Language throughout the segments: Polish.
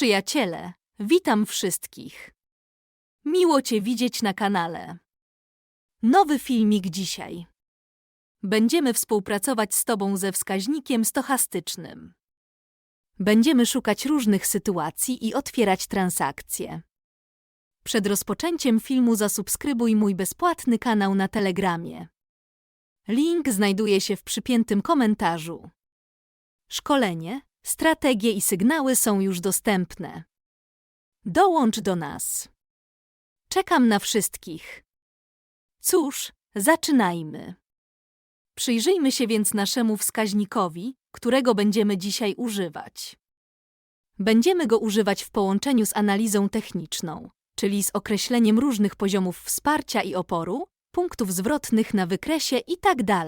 Przyjaciele, witam wszystkich. Miło Cię widzieć na kanale. Nowy filmik dzisiaj. Będziemy współpracować z Tobą ze wskaźnikiem stochastycznym. Będziemy szukać różnych sytuacji i otwierać transakcje. Przed rozpoczęciem filmu zasubskrybuj mój bezpłatny kanał na Telegramie. Link znajduje się w przypiętym komentarzu. Szkolenie, strategie i sygnały są już dostępne. Dołącz do nas. Czekam na wszystkich. Cóż, zaczynajmy. Przyjrzyjmy się więc naszemu wskaźnikowi, którego będziemy dzisiaj używać. Będziemy go używać w połączeniu z analizą techniczną, czyli z określeniem różnych poziomów wsparcia i oporu, punktów zwrotnych na wykresie itd.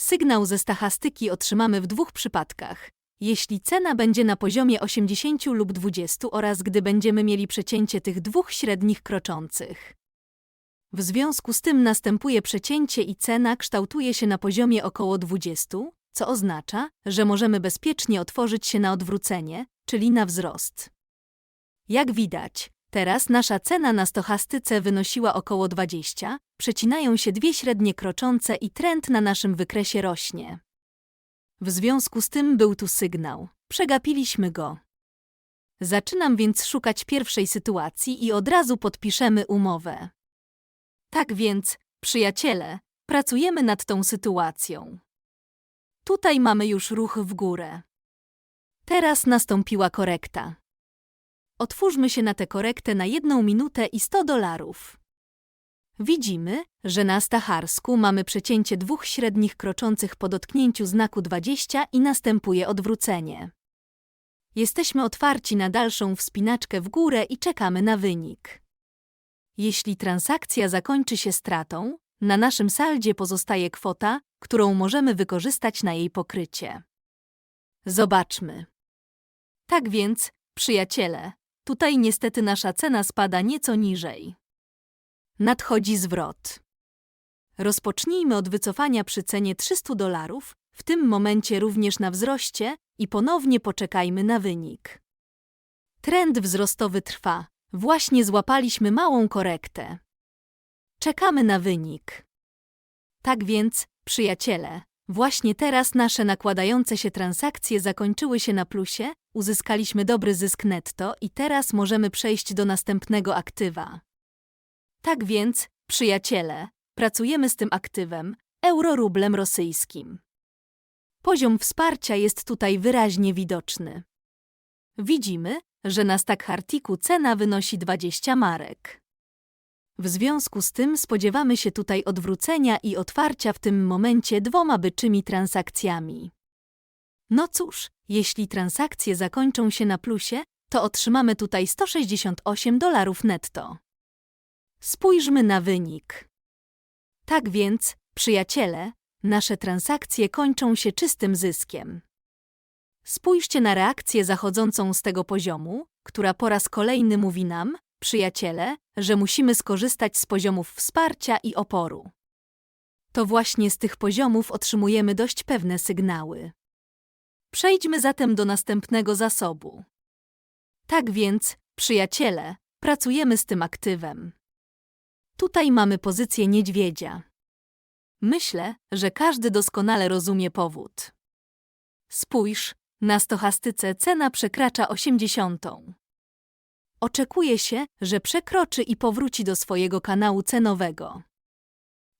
Sygnał ze stachastyki otrzymamy w dwóch przypadkach. Jeśli cena będzie na poziomie 80 lub 20 oraz gdy będziemy mieli przecięcie tych dwóch średnich kroczących. W związku z tym następuje przecięcie i cena kształtuje się na poziomie około 20, co oznacza, że możemy bezpiecznie otworzyć się na odwrócenie, czyli na wzrost. Jak widać, teraz nasza cena na stochastyce wynosiła około 20, przecinają się dwie średnie kroczące i trend na naszym wykresie rośnie. W związku z tym był tu sygnał. Przegapiliśmy go. Zaczynam więc szukać pierwszej sytuacji i od razu podpiszemy umowę. Tak więc, przyjaciele, pracujemy nad tą sytuacją. Tutaj mamy już ruch w górę. Teraz nastąpiła korekta. Otwórzmy się na tę korektę na jedną minutę i 100 dolarów. Widzimy, że na stacharsku mamy przecięcie dwóch średnich kroczących po dotknięciu znaku 20 i następuje odwrócenie. Jesteśmy otwarci na dalszą wspinaczkę w górę i czekamy na wynik. Jeśli transakcja zakończy się stratą, na naszym saldzie pozostaje kwota, którą możemy wykorzystać na jej pokrycie. Zobaczmy. Tak więc, przyjaciele, tutaj niestety nasza cena spada nieco niżej. Nadchodzi zwrot. Rozpocznijmy od wycofania przy cenie 300 dolarów, w tym momencie również na wzroście i ponownie poczekajmy na wynik. Trend wzrostowy trwa. Właśnie złapaliśmy małą korektę. Czekamy na wynik. Tak więc, przyjaciele, właśnie teraz nasze nakładające się transakcje zakończyły się na plusie, uzyskaliśmy dobry zysk netto i teraz możemy przejść do następnego aktywa. Tak więc, przyjaciele, pracujemy z tym aktywem, eurorublem rosyjskim. Poziom wsparcia jest tutaj wyraźnie widoczny. Widzimy, że na Stakhartiku cena wynosi 20 marek. W związku z tym spodziewamy się tutaj odwrócenia i otwarcia w tym momencie dwoma byczymi transakcjami. No cóż, jeśli transakcje zakończą się na plusie, to otrzymamy tutaj 168 dolarów netto. Spójrzmy na wynik. Tak więc, przyjaciele, nasze transakcje kończą się czystym zyskiem. Spójrzcie na reakcję zachodzącą z tego poziomu, która po raz kolejny mówi nam, przyjaciele, że musimy skorzystać z poziomów wsparcia i oporu. To właśnie z tych poziomów otrzymujemy dość pewne sygnały. Przejdźmy zatem do następnego zasobu. Tak więc, przyjaciele, pracujemy z tym aktywem. Tutaj mamy pozycję niedźwiedzia. Myślę, że każdy doskonale rozumie powód. Spójrz, na stochastyce cena przekracza 80. Oczekuje się, że przekroczy i powróci do swojego kanału cenowego.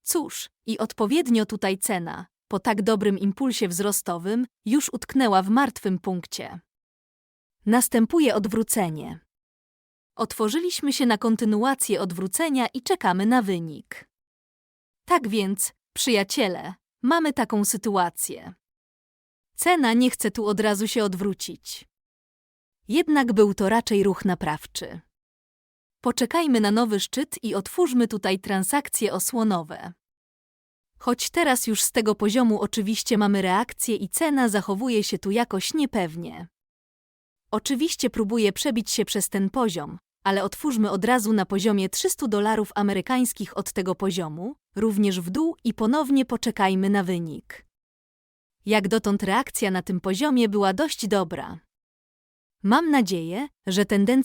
Cóż, i odpowiednio tutaj cena, po tak dobrym impulsie wzrostowym, już utknęła w martwym punkcie. Następuje odwrócenie. Otworzyliśmy się na kontynuację odwrócenia i czekamy na wynik. Tak więc, przyjaciele, mamy taką sytuację. Cena nie chce tu od razu się odwrócić. Jednak był to raczej ruch naprawczy. Poczekajmy na nowy szczyt i otwórzmy tutaj transakcje osłonowe. Choć teraz już z tego poziomu oczywiście mamy reakcję i cena zachowuje się tu jakoś niepewnie. Oczywiście próbuję przebić się przez ten poziom, ale otwórzmy od razu na poziomie 300 dolarów amerykańskich od tego poziomu, również w dół i ponownie poczekajmy na wynik. Jak dotąd reakcja na tym poziomie była dość dobra. Mam nadzieję, że tendencja